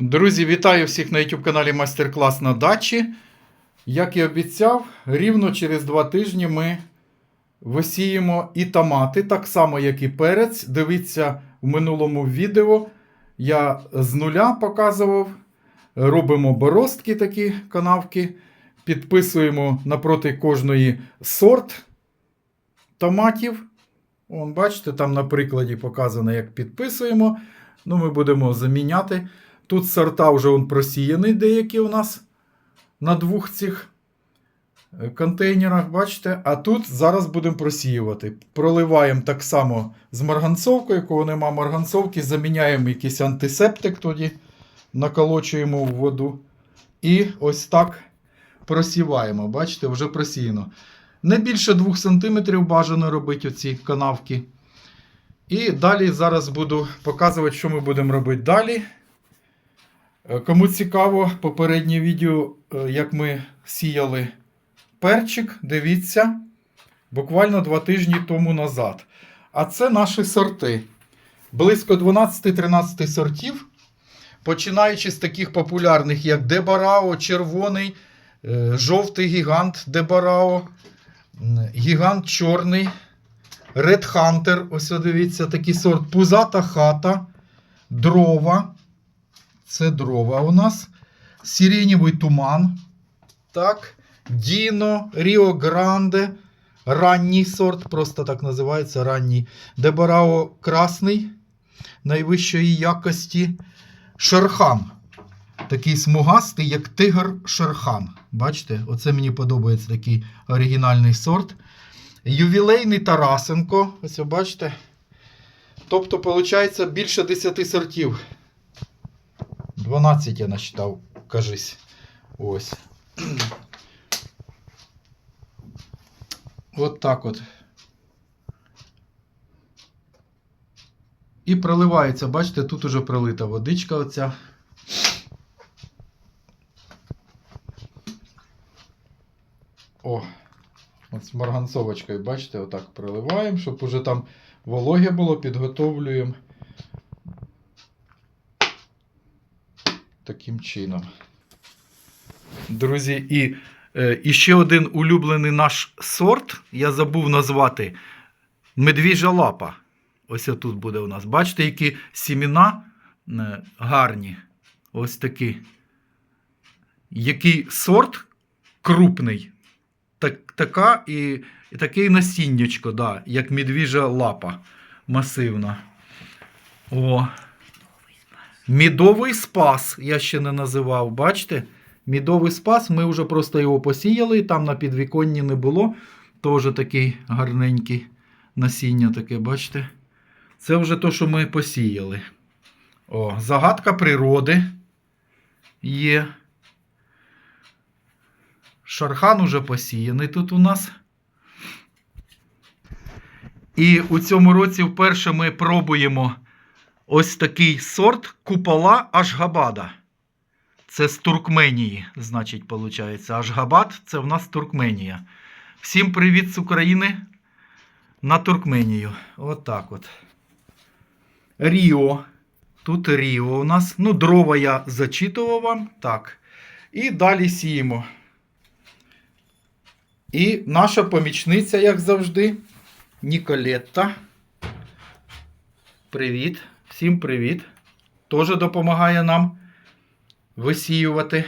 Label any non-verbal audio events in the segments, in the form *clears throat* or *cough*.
Друзі, вітаю всіх на YouTube каналі Майстер-клас на дачі. Як і обіцяв, рівно через два тижні ми висіємо і томати, так само, як і перець. Дивіться в минулому відео. Я з нуля показував. Робимо боростки такі канавки. Підписуємо напроти кожної сорт томатів. Вон, бачите, там на прикладі показано, як підписуємо. Ну, ми будемо заміняти. Тут сорта вже он просіяний деякі у нас на двох цих е, контейнерах, бачите? А тут зараз будемо просіювати. Проливаємо так само з марганцовкою, кого нема марганцовки, заміняємо якийсь антисептик тоді, наколочуємо в воду. І ось так просіваємо. Бачите, вже просіяно. Не більше 2 см бажано робити оці канавки. І далі зараз буду показувати, що ми будемо робити далі. Е, Кому цікаво, попереднє відео, е, як ми сіяли перчик, дивіться, буквально два тижні тому назад. А це наші сорти. Близько 12-13 сортів, починаючи з таких популярних, як Дебарао, червоний, е, жовтий гігант Дебарао, гігант чорний, Red Hunter, ось дивіться, такий сорт, пузата хата, дрова. Це дрова у нас. Сиренєвий туман. Так. Діно, Ріо Гранде. Ранній сорт, просто так називається ранній. Дебарао красний найвищої якості. Шерхан. Такий смугастий, як тигр Шерхан. Бачите, оце мені подобається такий оригінальний сорт. Ювілейний Тарасенко. Ось ви бачите. Тобто, виходить, більше 10 сортів. 12 я насчитав, кажись. Ось. От так от. І проливається, бачите, тут уже пролита водичка оця. О, от з марганцовочкою, бачите, отак проливаємо, щоб уже там вологе було, підготовлюємо. Таким чином. Друзі, і, е, і ще один улюблений наш сорт, я забув назвати медвіжа лапа. Ось тут буде у нас. Бачите, які сіміна е, гарні. Ось такі. Який сорт крупний. Так, така і, і такий насіннячко, да, як медвіжа лапа масивна. О. Мідовий спас, я ще не називав, бачите? Мідовий спас, ми вже просто його посіяли, і там на підвіконні не було. Теж такий гарненький насіння таке, бачите? Це вже то, що ми посіяли. О, загадка природи є. Шархан уже посіяний тут у нас. І у цьому році вперше ми пробуємо ось такий сорт купола Ашгабада. Це з Туркменії, значить, виходить. Ашгабад це в нас Туркменія. Всім привіт з України на Туркменію. От так от. Ріо. Тут Ріо у нас. Ну, дрова я зачитував вам. Так. І далі сіємо. І наша помічниця, як завжди, Ніколетта. Привіт. Всім привіт. Теж допомагає нам висіювати.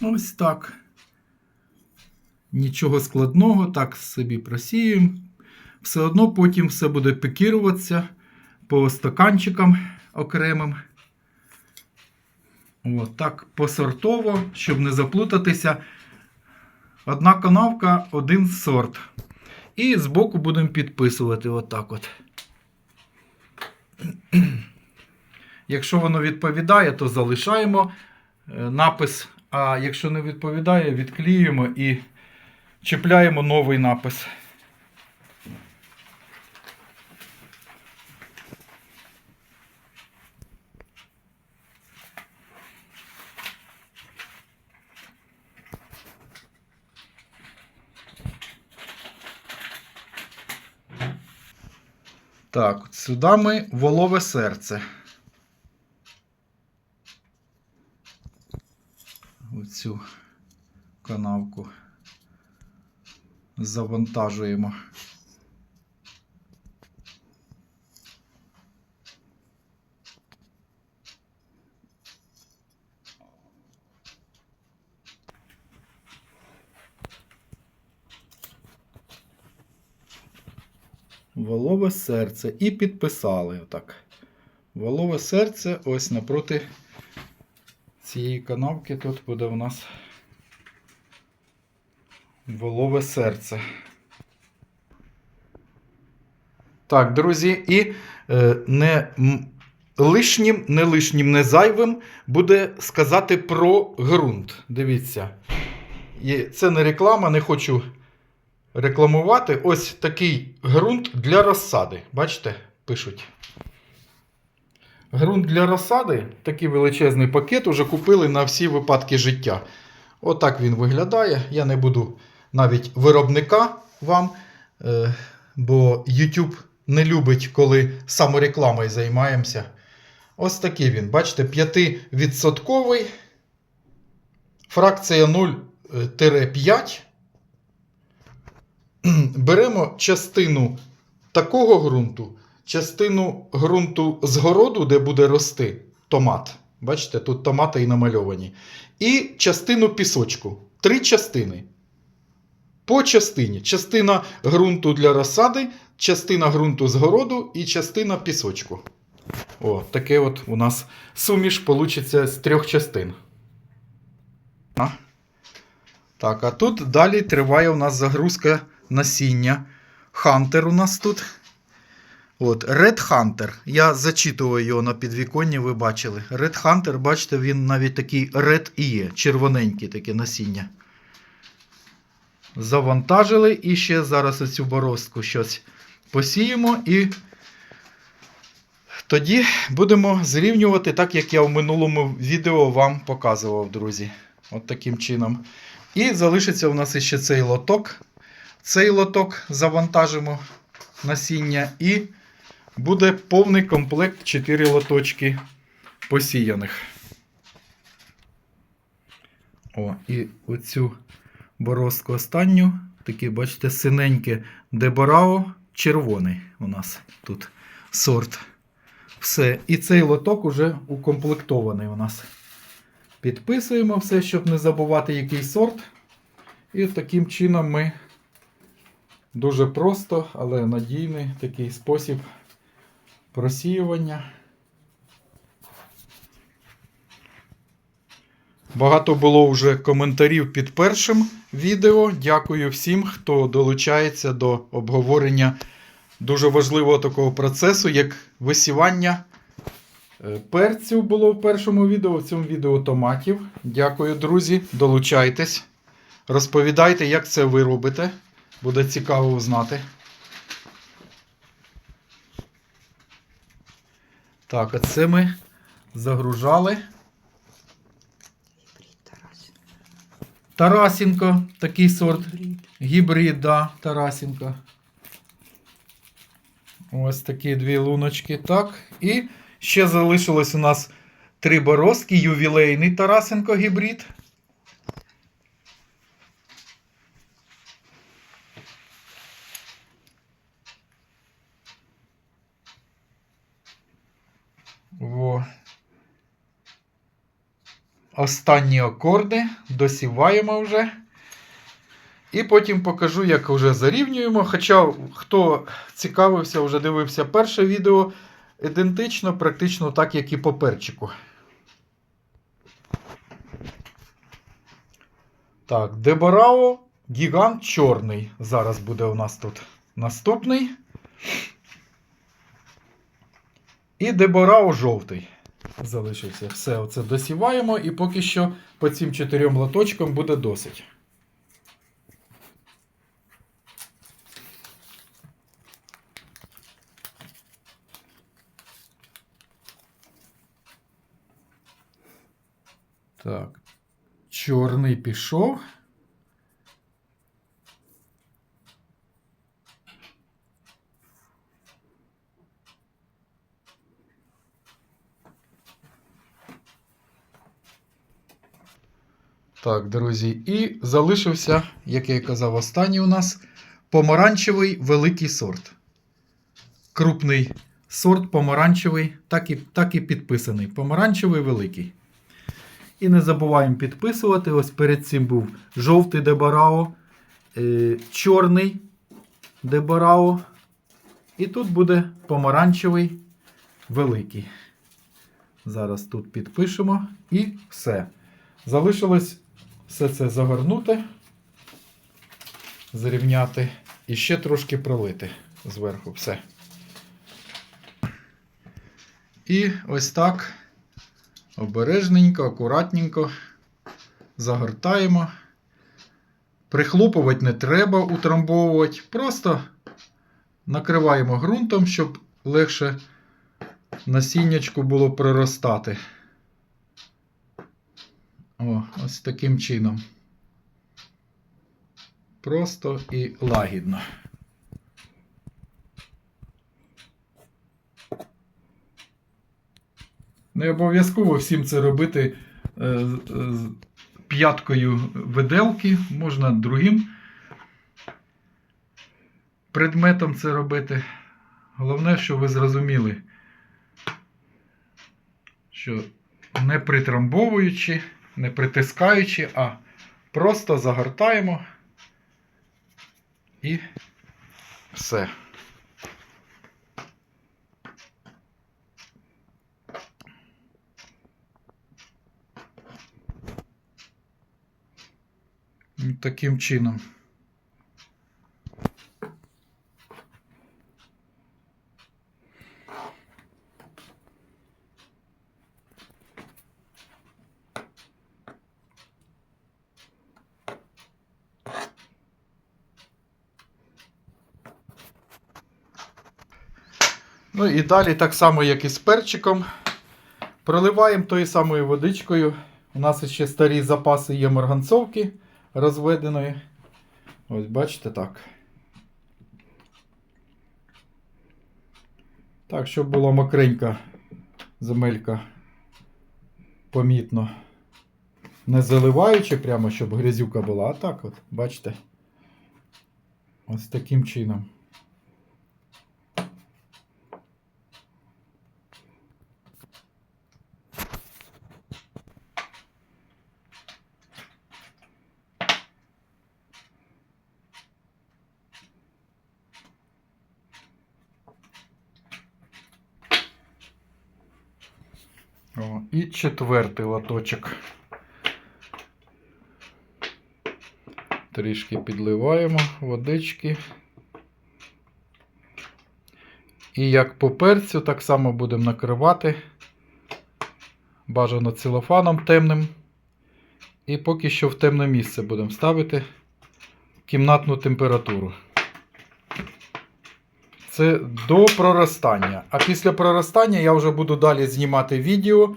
Ось так. Нічого складного, так собі просіюємо. Все одно потім все буде пікіруватися по стаканчикам окремим. От так посортово, щоб не заплутатися. Одна канавка, один сорт. І збоку будемо підписувати отак от. *clears throat* Якщо воно відповідає, то залишаємо е, напис. А якщо не відповідає, відклеюємо і чіпляємо новий напис. Так, от сюди ми волове серце. Оцю канавку завантажуємо. Волове серце. І підписали отак. Волове серце ось напроти цієї канавки тут буде у нас волове серце. Так, друзі, і е, не лишнім, не лишнім, не зайвим буде сказати про ґрунт. Дивіться. І це не реклама, не хочу рекламувати. Ось такий ґрунт для розсади. Бачите, пишуть. Ґрунт для розсади, такий величезний пакет, уже купили на всі випадки життя. Отак він виглядає. Я не буду навіть виробника вам, е, бо YouTube не любить, коли саморекламою займаємося. Ось такий він. Бачите, 5%. Фракція 0-5. *clears throat* Беремо частину такого ґрунту, частину ґрунту з городу, де буде рости томат. Бачите, тут томати і намальовані. І частину пісочку. Три частини. По частині. Частина ґрунту для розсади, частина ґрунту з городу і частина пісочку. О, таке от у нас суміш получиться з трьох частин. А? Так, а тут далі триває у нас загрузка насіння. Хантер у нас тут. От, Red Hunter. Я зачитував його на підвіконні, ви бачили. Red Hunter, бачите, він навіть такий Red і є, червоненький таке насіння. Завантажили і ще зараз оцю борозку щось посіємо і тоді будемо зрівнювати, так як я в минулому відео вам показував, друзі. От таким чином. І залишиться у нас ще цей лоток. Цей лоток завантажимо насіння і буде повний комплект 4 лоточки посіяних. О, і оцю борозку останню, такий, бачите, синеньке Деборао, червоний у нас тут сорт. Все. І цей лоток уже укомплектований у нас. Підписуємо все, щоб не забувати, який сорт. І таким чином ми дуже просто, але надійний такий спосіб просіювання. Багато було вже коментарів під першим відео. Дякую всім, хто долучається до обговорення дуже важливого такого процесу, як висівання е, перцю було в першому відео, в цьому відео томатів. Дякую, друзі. Долучайтесь. Розповідайте, як це ви робите. Буде цікаво узнати. Так, а це ми загружали. Тарасенко, такий сорт. Гібрид, да, Тарасенко. Ось такі дві луночки. Так. І ще залишилось у нас три борозки, ювілейний Тарасенко гібрид. Во. Останні акорди досіваємо вже. І потім покажу, як вже зарівнюємо. Хоча, хто цікавився, вже дивився перше відео, ідентично, практично так, як і по перчику. Так, Деборао Гігант чорний. Зараз буде у нас тут наступний. І Деборао жовтий. Залишився. Все, оце досіваємо, і поки що по цим чотирьом лоточкам буде досить. Так. Чорний пішов. Так, друзі, і залишився, як я і казав, останній у нас помаранчевий великий сорт. Крупний сорт помаранчевий, так і, так і підписаний. Помаранчевий великий. І не забуваємо підписувати. Ось перед цим був жовтий дебарао, е, чорний дебарао. І тут буде помаранчевий великий. Зараз тут підпишемо і все. Залишилось все це загорнути, зрівняти і ще трошки пролити зверху все. І ось так обережненько, акуратненько загортаємо. Прихлопувати не треба, утрамбовувати. Просто накриваємо ґрунтом, щоб легше насіннячку було проростати. О, ось таким чином. Просто і лагідно. Не обов'язково всім це робити е, з п'яткою виделки, можна другим предметом це робити. Головне, що ви зрозуміли, що не притрамбовуючи, не притискаючи, а просто загортаємо і все. Таким чином. Ну і далі, так само, як і з перчиком, проливаємо тою самою водичкою. У нас ще старі запаси є марганцовки розведеної. Ось бачите так. Так, щоб була мокренька земелька помітно. Не заливаючи прямо, щоб грязюка була, а так от, бачите. Ось таким чином. О, і четвертий лоточок. Трішки підливаємо водички. І як по перцю, так само будемо накривати. Бажано целофаном темним. І поки що в темне місце будемо ставити кімнатну температуру. Це до проростання. А після проростання я вже буду далі знімати відео,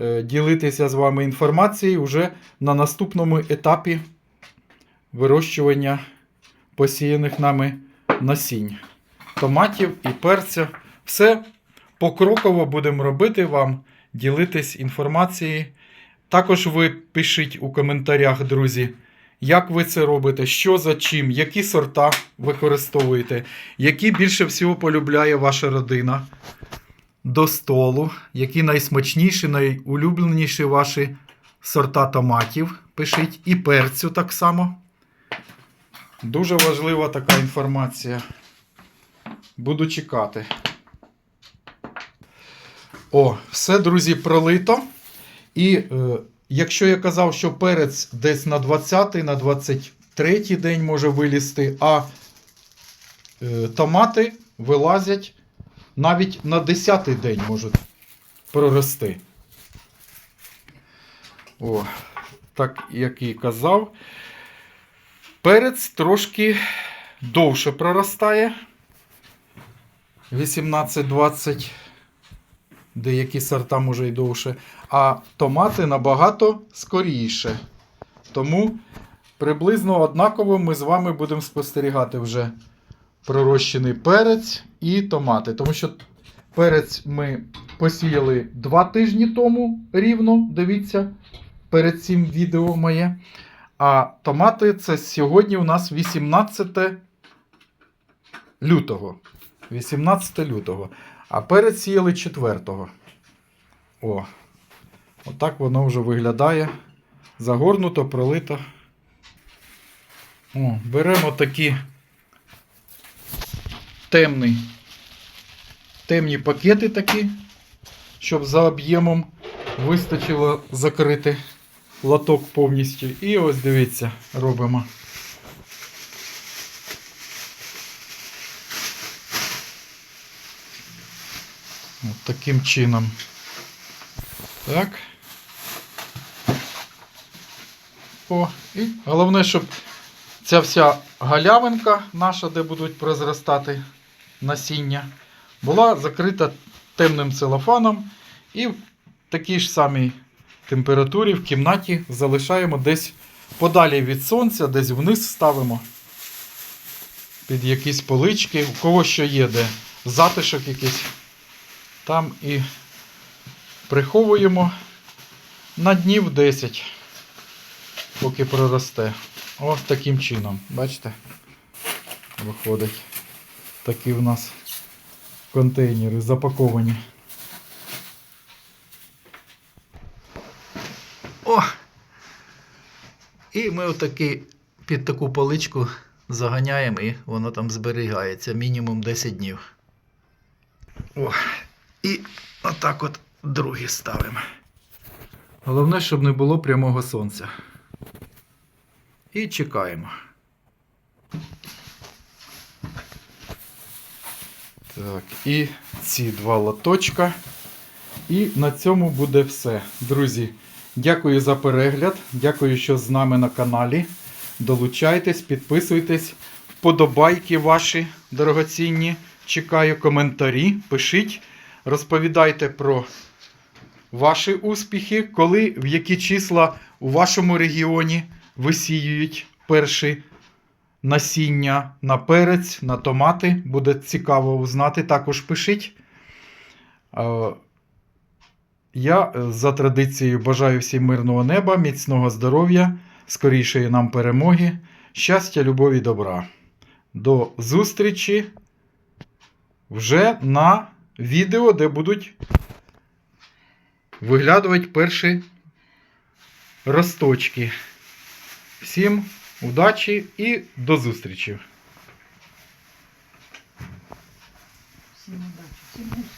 е, ділитися з вами інформацією вже на наступному етапі вирощування посіяних нами насінь. Томатів і перця. Все покроково будемо робити вам, ділитись інформацією. Також ви пишіть у коментарях, друзі. Як ви це робите? Що за чим? Які сорта використовуєте? Які більше всього полюбляє ваша родина до столу? Які найсмачніші, найулюбленіші ваші сорта томатів? Пишіть і перцю так само. Дуже важлива така інформація. Буду чекати. О, все, друзі, пролито. І е, якщо я казав, що перець десь на 20-й, на 23-й день може вилізти, а е, томати вилазять навіть на 10-й день можуть прорости. О, так як і казав. Перець трошки довше проростає. 18-20 деякі сорта може й довше, а томати набагато скоріше. Тому приблизно однаково ми з вами будемо спостерігати вже пророщений перець і томати. Тому що перець ми посіяли 2 тижні тому рівно, дивіться, перед цим відео моє. А томати це сьогодні у нас 18 лютого. 18 лютого. А перець сіяли 4. О. Отак воно вже виглядає. Загорнуто, пролито. О, беремо такі темний, темні пакети такі, щоб за об'ємом вистачило закрити лоток повністю. І ось дивіться, робимо. Таким чином. Так. О, і головне, щоб ця вся галявинка наша, де будуть прозростати насіння, була закрита темним целофаном і в такій ж самій температурі в кімнаті залишаємо десь подалі від сонця, десь вниз ставимо під якісь полички, у кого що є, де затишок якийсь. Там і приховуємо на днів 10, поки проросте. Ось таким чином. Бачите? Виходить. Такі в нас контейнери запаковані. О! І ми отаки під таку поличку заганяємо і воно там зберігається мінімум 10 днів. О, і отак от другі ставимо. Головне, щоб не було прямого сонця. І чекаємо. Так, і ці два лоточка. І на цьому буде все. Друзі, дякую за перегляд. Дякую, що з нами на каналі. Долучайтесь, підписуйтесь, вподобайки ваші дорогоцінні. Чекаю коментарі, пишіть, розповідайте про ваші успіхи, коли в які числа у вашому регіоні висіюють перші насіння на перець, на томати. Буде цікаво узнати. Також пишіть. Е, Я е, за традицією бажаю всім мирного неба, міцного здоров'я, скорішої нам перемоги, щастя, любові, добра. До зустрічі вже на відео, де будуть виглядувати перші росточки. Всім удачі і до зустрічі! Всім удачі.